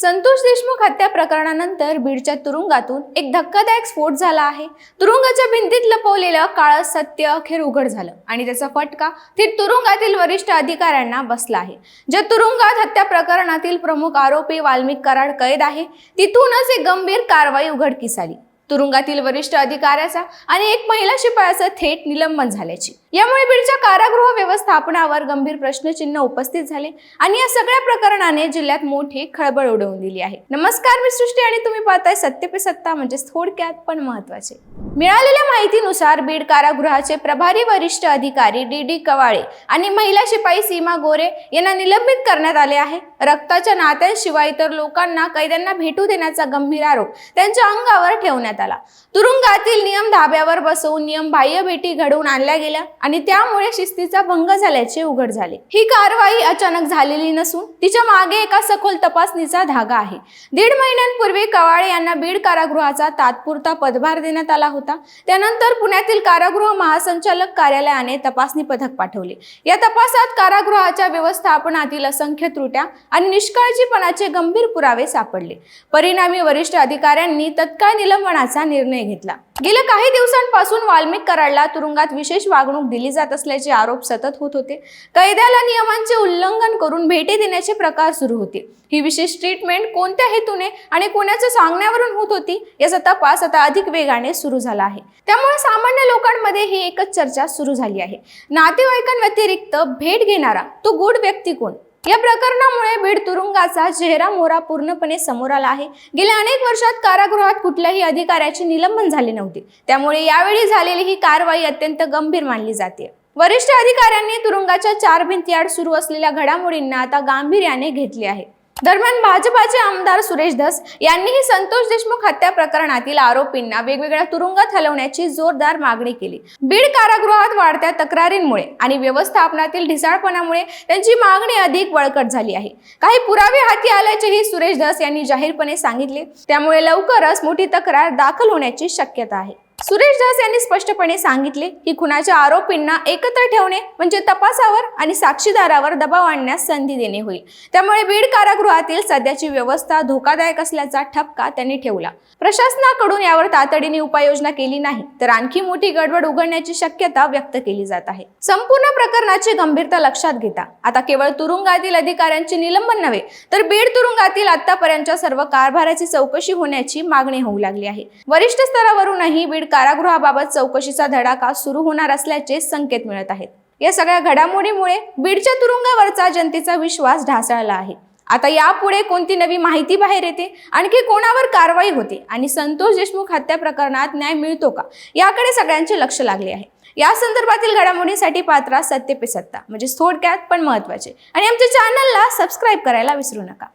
संतोष देशमुख हत्या प्रकरणानंतर बीडच्या तुरुंगातून एक धक्कादायक स्फोट झाला आहे. तुरुंगाच्या भिंतीत लपवलेलं काळं सत्य अखेर उघड झालं आणि त्याचा फटका थेट तुरुंगातील वरिष्ठ अधिकाऱ्यांना बसला आहे. ज्या तुरुंगात हत्या प्रकरणातील प्रमुख आरोपी वाल्मिक कराड कैद आहे तिथूनच एक गंभीर कारवाई उघडकीस आली. तुरुंगातील वरिष्ठ अधिकाऱ्याचा आणि एक महिला शिपायाचं थेट निलंबन झाल्याची. यामुळे बीडच्या कारागृह व्यवस्थापनावर गंभीर प्रश्नचिन्ह उपस्थित झाले आणि या सगळ्या प्रकरणाने जिल्ह्यात मोठी खळबळ उडवून दिली आहे. नमस्कार मी सृष्टी आणि तुम्ही पाहताय सत्य पे सत्ता म्हणजे थोडक्यात पण महत्त्वाचे मिळालेल्या माहितीनुसार बीड कारागृहाचे प्रभारी वरिष्ठ अधिकारी डी डी कवाळे आणि महिला शिपाई सीमा गोरे यांना निलंबित करण्यात आले आहे. रक्ताच्या नात्यांशिवाय इतर लोकांना कैद्यांना भेटू देण्याचा गंभीर आरोप त्यांच्या अंगावर ठेवण्यात आला. तुरुंगातील नियम धाब्यावर बसवून नियम बाह्य भेटी घडवून आणल्या गेल्या आणि त्यामुळे शिस्तीचा भंग झाल्याचे उघड झाले. ही कारवाई अचानक झालेली नसून तिच्यामागे एका सखोल तपासणीचा धागा आहे. दीड महिन्यांपूर्वी कवाळे यांना बीड कारागृहाचा तात्पुरता पदभार देण्यात आला होता. त्यानंतर पुण्यातील कारागृह महासंचालक कार्यालयाने तपासणी पथक पाठवले. या तपासात कारागृहाच्या व्यवस्थापनातील असंख्य त्रुट्या आणि निष्काळजीपणाचे गंभीर पुरावे सापडले. परिणामी वरिष्ठ अधिकाऱ्यांनी तत्काळ निलंबनाचा निर्णय घेतला. गेल्या काही दिवसांपासून वाल्मिक कराडला तुरुंगात विशेष वागणूक दिली जात असल्याचे आरोप सतत होत होते. कैद्याला नियमांचे उल्लंघन करून भेटी देण्याचे प्रकार सुरू होते. ही विशेष ट्रीटमेंट कोणत्या हेतूने आणि कोणाच्या सांगण्यावरून होत होती याचा तपास आता अधिक वेगाने सुरू झाला आहे. त्यामुळे सामान्य लोकांमध्ये ही एकच चर्चा सुरू झाली आहे. नातेवाईकांव्यतिरिक्त भेट घेणारा तो गूढ व्यक्ती कोण? या प्रकरणामुळे बीड तुरुंगाचा चेहरा मोहरा पूर्णपणे समोर आला आहे. गेल्या अनेक वर्षात कारागृहात कुठल्याही अधिकाऱ्याचे निलंबन झाले नव्हते. त्यामुळे यावेळी झालेली ही कारवाई अत्यंत गंभीर मानली जाते. वरिष्ठ अधिकाऱ्यांनी तुरुंगाच्या चार भिंती आड सुरू असलेल्या घडामोडींना आता गांभीर्याने घेतले आहे. दरम्यान भाजपाचे आमदार सुरेश धस यांनीही संतोष देशमुख हत्या प्रकरणातील आरोपींना वेगवेगळ्या तुरुंगात हलवण्याची जोरदार मागणी केली. बीड कारागृहात वाढत्या तक्रारींमुळे आणि व्यवस्थापनातील ढिसाळपणामुळे त्यांची मागणी अधिक बळकट झाली आहे. काही पुरावे हाती आल्याचेही सुरेश धस यांनी जाहीरपणे सांगितले. त्यामुळे लवकरच मोठी तक्रार दाखल होण्याची शक्यता आहे. सुरेश दास यांनी स्पष्टपणे सांगितले की खुनाच्या आरोपींना एकत्र ठेवणे म्हणजे तपासावर आणि साक्षीदारावर दबाव आणण्यास संधी देणे होईल. त्यामुळे बीड कारागृहातील सध्याची व्यवस्था धोकादायक असल्याचा ठपका त्यांनी ठेवला. प्रशासनाकडून यावर तातडीने उपाययोजना केली नाही तर आणखी मोठी गडबड उघडण्याची शक्यता व्यक्त केली जात आहे. संपूर्ण प्रकरणाची गंभीरता लक्षात घेता. आता केवळ तुरुंगातील अधिकाऱ्यांचे निलंबन नव्हे तर बीड तुरुंगातील आतापर्यंतच्या सर्व कारभाराची चौकशी होण्याची मागणी होऊ लागली आहे. वरिष्ठ स्तरावरूनही बीड कारागृहाबाबत चौकशीचा धडाका सुरू होणार असल्याचे संकेत मिळत आहेत. या सगळ्या घडामोडीमुळे बीडच्या तुरुंगावरचा जनतेचा विश्वास ढासळला आहे. आता यापुढे कोणती नवी माहिती बाहेर येते? आणखी कोणावर कारवाई होते? आणि संतोष देशमुख हत्या प्रकरणात न्याय मिळतो का? याकडे सगळ्यांचे लक्ष लागले आहे. या संदर्भातील घडामोडींसाठी पात्रा सत्य पे सत्ता म्हणजे थोडक्यात पण महत्त्वाचे आणि आमच्या चॅनलला सबस्क्राईब करायला विसरू नका.